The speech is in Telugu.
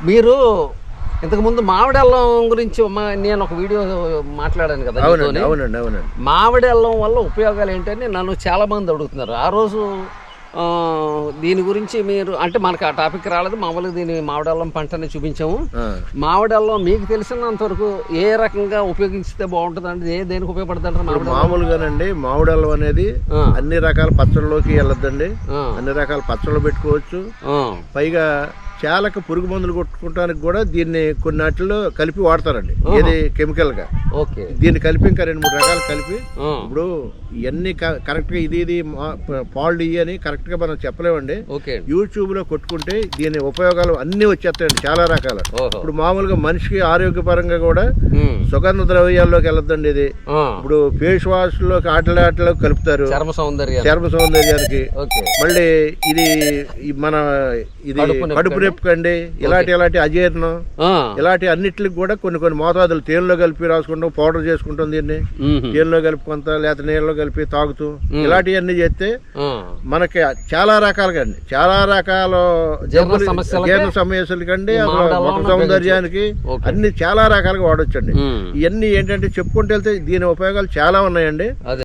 మీరు ఇంతకుముందు మామిడి అల్లం గురించి నేను ఒక వీడియో మాట్లాడాను కదా అవునండి. అవునండి మామిడి అల్లం వల్ల ఉపయోగాలు ఏంటని నన్ను చాలా మంది అడుగుతున్నారు. ఆ రోజు దీని గురించి మీరు అంటే మనకు ఆ టాపిక్ రాలేదు మామూలుగా దీని మామిడి అల్లం పంటని చూపించాము. ఆ. మామిడి అల్లం మీకు తెలిసినంత వరకు ఏ రకంగా ఉపయోగిస్తే బాగుంటుంది అంటే ఏ దేనికి ఉపయోగపడుతుంది? మామూలుగానండి మామిడి అల్లం అనేది అన్ని రకాల పచ్చళ్ళలోకి వెళ్ళొద్దండి. అన్ని రకాల పచ్చళ్ళు పెట్టుకోవచ్చు. పైగా చాలక పురుగు మందులు కొట్టుకోవడానికి కూడా దీన్ని కొన్ని వాటిల్లో కలిపి వాడతారండి. ఏది కెమికల్గా ఓకే. దీన్ని కలిపి ఇంకా రెండు మూడు రకాలు కలిపి ఇప్పుడు ఇవన్నీ కరెక్ట్గా ఇది ఇది పాల్డ్ ఇవి అని కరెక్ట్గా మనం చెప్పలేమండి. ఓకే. యూట్యూబ్లో కొట్టుకుంటే దీని ఉపయోగాలు అన్ని వచ్చేస్తాయండి చాలా రకాలు. ఇప్పుడు మామూలుగా మనిషికి ఆరోగ్యపరంగా కూడా సుగంధ ద్రవ్యాల్లోకి వెళ్ళొద్దండి ఇది. ఇప్పుడు ఫేస్ వాష్లోకి ఆటలు ఆటలో కలుపుతారు. చర్మ సౌందర్యం చర్మ సౌందర్యానికి. మళ్ళీ ఇది మన ఇది కడుపు నొప్పికండి ఇలాంటి ఇలాంటి అజీర్ణం ఇలాంటి అన్నిటికి కూడా కొన్ని కొన్ని మోతాదులు తేనెలో కలిపి రాసుకుంటాం పౌడర్ చేసుకుంటాం దీన్ని. తేనెలో కలిపి కొంత లేకపోతే నీళ్ళలో కలిపి తాగుతూ. ఇలాంటివన్నీ చేస్తే మనకి చాలా రకాలుగా అండి. చాలా రకాల జీర్ణ జబ్బులు సమస్యలకి జీర్ణ సమస్యల కండి సౌందర్యానికి. అన్ని చాలా రకాలుగా వాడొచ్చండి. ఇవన్నీ ఏంటంటే చెప్పుకుంటూ వెళ్తే దీని ఉపయోగాలు చాలా ఉన్నాయండి.